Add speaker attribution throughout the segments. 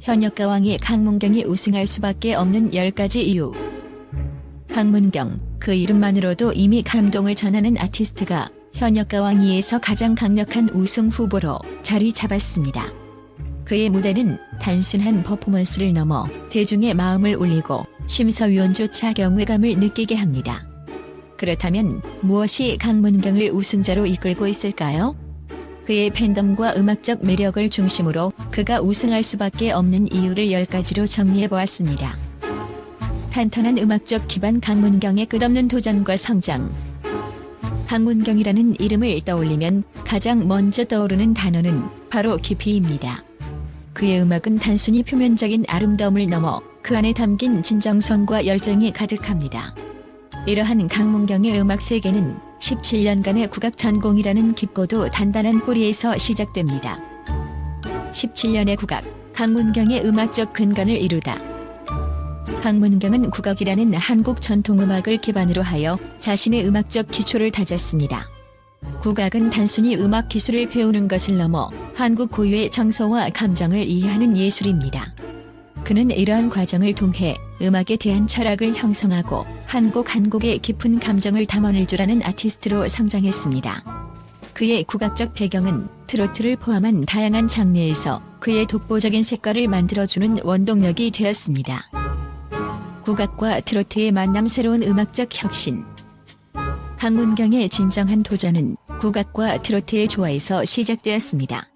Speaker 1: 현역 가왕이 강문경이 우승할 수밖에 없는 10가지 이유. 강문경, 그 이름만으로도 이미 감동을 전하는 아티스트가 현역 가왕이에서 가장 강력한 우승 후보로 자리 잡았습니다. 그의 무대는 단순한 퍼포먼스를 넘어 대중의 마음을 울리고 심사위원조차 경외감을 느끼게 합니다. 그렇다면 무엇이 강문경을 우승자로 이끌고 있을까요? 그의 팬덤과 음악적 매력을 중심으로 그가 우승할 수밖에 없는 이유를 10가지로 정리해보았습니다. 탄탄한 음악적 기반 강문경의 끝없는 도전과 성장. 강문경이라는 이름을 떠올리면 가장 먼저 떠오르는 단어는 바로 깊이입니다. 그의 음악은 단순히 표면적인 아름다움을 넘어 그 안에 담긴 진정성과 열정이 가득합니다. 이러한 강문경의 음악 세계는 17년간의 국악 전공이라는 깊고도 단단한 뿌리에서 시작됩니다. 17년의 국악, 강문경의 음악적 근간을 이루다. 강문경은 국악이라는 한국 전통음악을 기반으로 하여 자신의 음악적 기초를 다졌습니다. 국악은 단순히 음악 기술을 배우는 것을 넘어 한국 고유의 정서와 감정을 이해하는 예술입니다. 그는 이러한 과정을 통해 음악에 대한 철학을 형성하고 한국 한국의 깊은 감정을 담아낼 줄 아는 아티스트로 성장했습니다. 그의 국악적 배경은 트로트를 포함한 다양한 장르에서 그의 독보적인 색깔을 만들어주는 원동력이 되었습니다. 국악과 트로트의 만남 새로운 음악적 혁신 강문경의 진정한 도전은 국악과 트로트의 조화에서 시작되었습니다.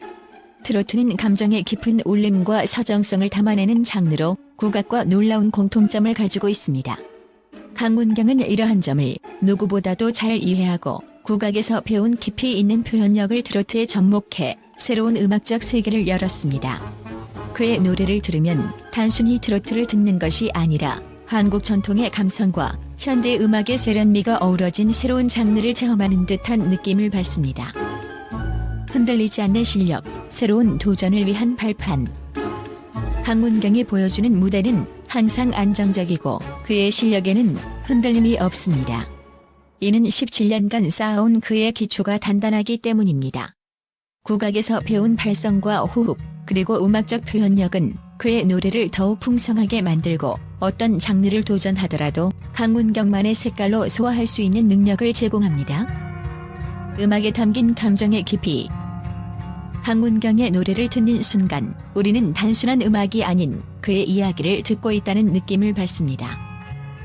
Speaker 1: 트로트는 감정의 깊은 울림과 사정성을 담아내는 장르로 국악과 놀라운 공통점을 가지고 있습니다. 강문경은 이러한 점을 누구보다도 잘 이해하고 국악에서 배운 깊이 있는 표현력을 트로트에 접목해 새로운 음악적 세계를 열었습니다. 그의 노래를 들으면 단순히 트로트를 듣는 것이 아니라 한국 전통의 감성과 현대 음악의 세련미가 어우러진 새로운 장르를 체험하는 듯한 느낌을 받습니다. 흔들리지 않는 실력, 새로운 도전을 위한 발판. 강문경이 보여주는 무대는 항상 안정적이고 그의 실력에는 흔들림이 없습니다. 이는 17년간 쌓아온 그의 기초가 단단하기 때문입니다. 국악에서 배운 발성과 호흡, 그리고 음악적 표현력은 그의 노래를 더욱 풍성하게 만들고 어떤 장르를 도전하더라도 강문경만의 색깔로 소화할 수 있는 능력을 제공합니다. 음악에 담긴 감정의 깊이, 강문경의 노래를 듣는 순간 우리는 단순한 음악이 아닌 그의 이야기를 듣고 있다는 느낌을 받습니다.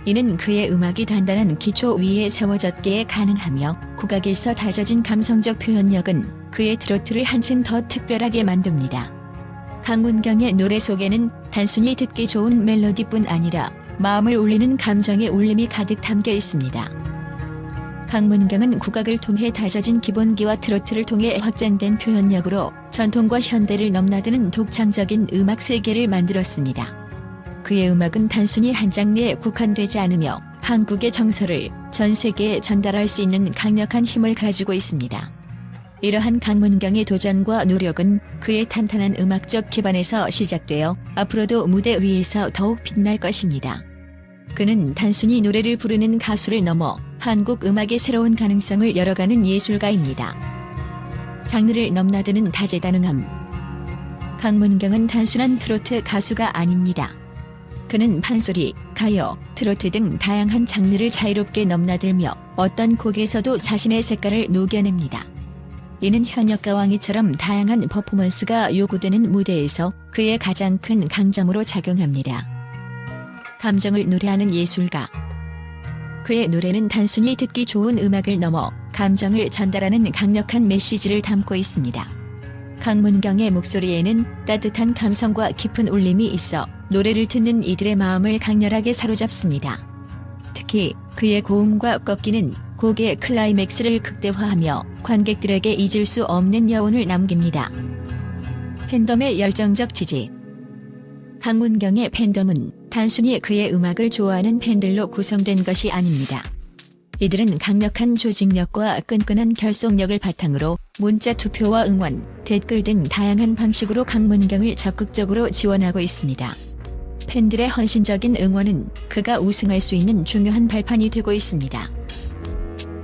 Speaker 1: 이는 그의 음악이 단단한 기초 위에 세워졌기에 가능하며 국악에서 다져진 감성적 표현력은 그의 트로트를 한층 더 특별하게 만듭니다. 강문경의 노래 속에는 단순히 듣기 좋은 멜로디뿐 아니라 마음을 울리는 감정의 울림이 가득 담겨 있습니다. 강문경은 국악을 통해 다져진 기본기와 트로트를 통해 확장된 표현력으로 전통과 현대를 넘나드는 독창적인 음악 세계를 만들었습니다. 그의 음악은 단순히 한 장르에 국한되지 않으며 한국의 정서를 전 세계에 전달할 수 있는 강력한 힘을 가지고 있습니다. 이러한 강문경의 도전과 노력은 그의 탄탄한 음악적 기반에서 시작되어 앞으로도 무대 위에서 더욱 빛날 것입니다. 그는 단순히 노래를 부르는 가수를 넘어 한국 음악의 새로운 가능성을 열어가는 예술가입니다. 장르를 넘나드는 다재다능함. 강문경은 단순한 트로트 가수가 아닙니다. 그는 판소리, 가요, 트로트 등 다양한 장르를 자유롭게 넘나들며 어떤 곡에서도 자신의 색깔을 녹여냅니다. 이는 현역 가왕이처럼 다양한 퍼포먼스가 요구되는 무대에서 그의 가장 큰 강점으로 작용합니다. 감정을 노래하는 예술가. 그의 노래는 단순히 듣기 좋은 음악을 넘어 감정을 전달하는 강력한 메시지를 담고 있습니다. 강문경의 목소리에는 따뜻한 감성과 깊은 울림이 있어 노래를 듣는 이들의 마음을 강렬하게 사로잡습니다. 특히 그의 고음과 꺾이는 곡의 클라이맥스를 극대화하며 관객들에게 잊을 수 없는 여운을 남깁니다. 팬덤의 열정적 지지 강문경의 팬덤은 단순히 그의 음악을 좋아하는 팬들로 구성된 것이 아닙니다. 이들은 강력한 조직력과 끈끈한 결속력을 바탕으로 문자 투표와 응원, 댓글 등 다양한 방식으로 강문경을 적극적으로 지원하고 있습니다. 팬들의 헌신적인 응원은 그가 우승할 수 있는 중요한 발판이 되고 있습니다.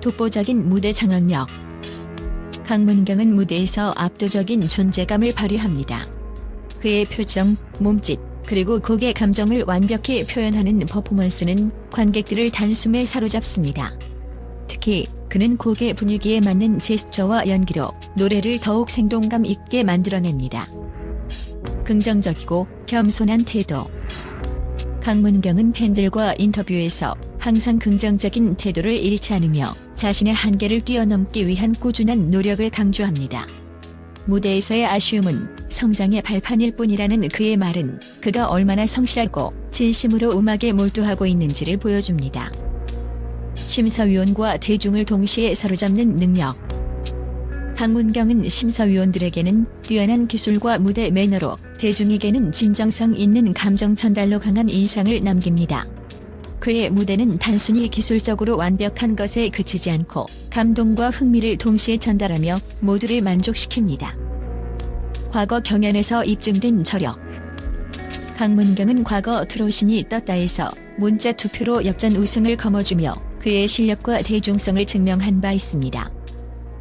Speaker 1: 독보적인 무대 장악력 강문경은 무대에서 압도적인 존재감을 발휘합니다. 그의 표정, 몸짓, 그리고 곡의 감정을 완벽히 표현하는 퍼포먼스는 관객들을 단숨에 사로잡습니다. 특히 그는 곡의 분위기에 맞는 제스처와 연기로 노래를 더욱 생동감 있게 만들어냅니다. 긍정적이고 겸손한 태도. 강문경은 팬들과 인터뷰에서 항상 긍정적인 태도를 잃지 않으며 자신의 한계를 뛰어넘기 위한 꾸준한 노력을 강조합니다. 무대에서의 아쉬움은 성장의 발판일 뿐이라는 그의 말은 그가 얼마나 성실하고 진심으로 음악에 몰두하고 있는지를 보여줍니다. 심사위원과 대중을 동시에 사로잡는 능력. 강문경은 심사위원들에게는 뛰어난 기술과 무대 매너로 대중에게는 진정성 있는 감정 전달로 강한 인상을 남깁니다. 그의 무대는 단순히 기술적으로 완벽한 것에 그치지 않고 감동과 흥미를 동시에 전달하며 모두를 만족시킵니다. 과거 경연에서 입증된 저력. 강문경은 과거 트로신이 떴다에서 문자 투표로 역전 우승을 거머쥐며 그의 실력과 대중성을 증명한 바 있습니다.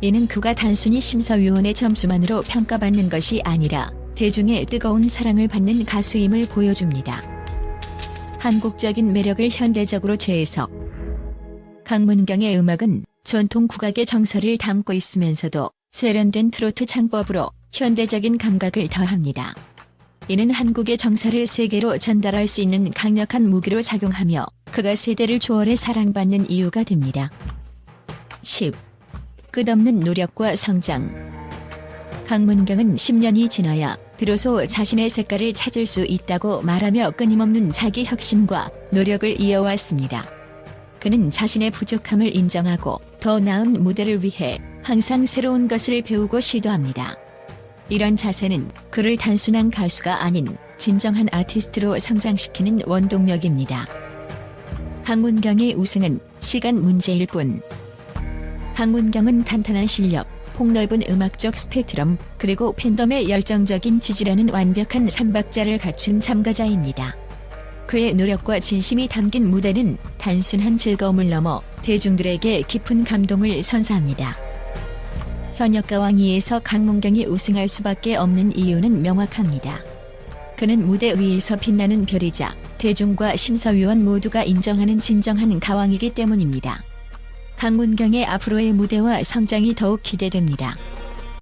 Speaker 1: 이는 그가 단순히 심사위원의 점수만으로 평가받는 것이 아니라 대중의 뜨거운 사랑을 받는 가수임을 보여줍니다. 한국적인 매력을 현대적으로 재해석. 강문경의 음악은 전통 국악의 정서를 담고 있으면서도 세련된 트로트 창법으로 현대적인 감각을 더합니다. 이는 한국의 정서를 세계로 전달할 수 있는 강력한 무기로 작용하며 그가 세대를 초월해 사랑받는 이유가 됩니다. 10. 끝없는 노력과 성장. 강문경은 10년이 지나야 비로소 자신의 색깔을 찾을 수 있다고 말하며 끊임없는 자기 혁신과 노력을 이어왔습니다. 그는 자신의 부족함을 인정하고 더 나은 무대를 위해 항상 새로운 것을 배우고 시도합니다. 이런 자세는 그를 단순한 가수가 아닌 진정한 아티스트로 성장시키는 원동력입니다. 박문경의 우승은 시간 문제일 뿐. 박문경은 탄탄한 실력, 폭넓은 음악적 스펙트럼, 그리고 팬덤의 열정적인 지지라는 완벽한 삼박자를 갖춘 참가자입니다. 그의 노력과 진심이 담긴 무대는 단순한 즐거움을 넘어 대중들에게 깊은 감동을 선사합니다. 현역 가왕위에서 강문경이 우승할 수밖에 없는 이유는 명확합니다. 그는 무대 위에서 빛나는 별이자 대중과 심사위원 모두가 인정하는 진정한 가왕이기 때문입니다. 강문경의 앞으로의 무대와 성장이 더욱 기대됩니다.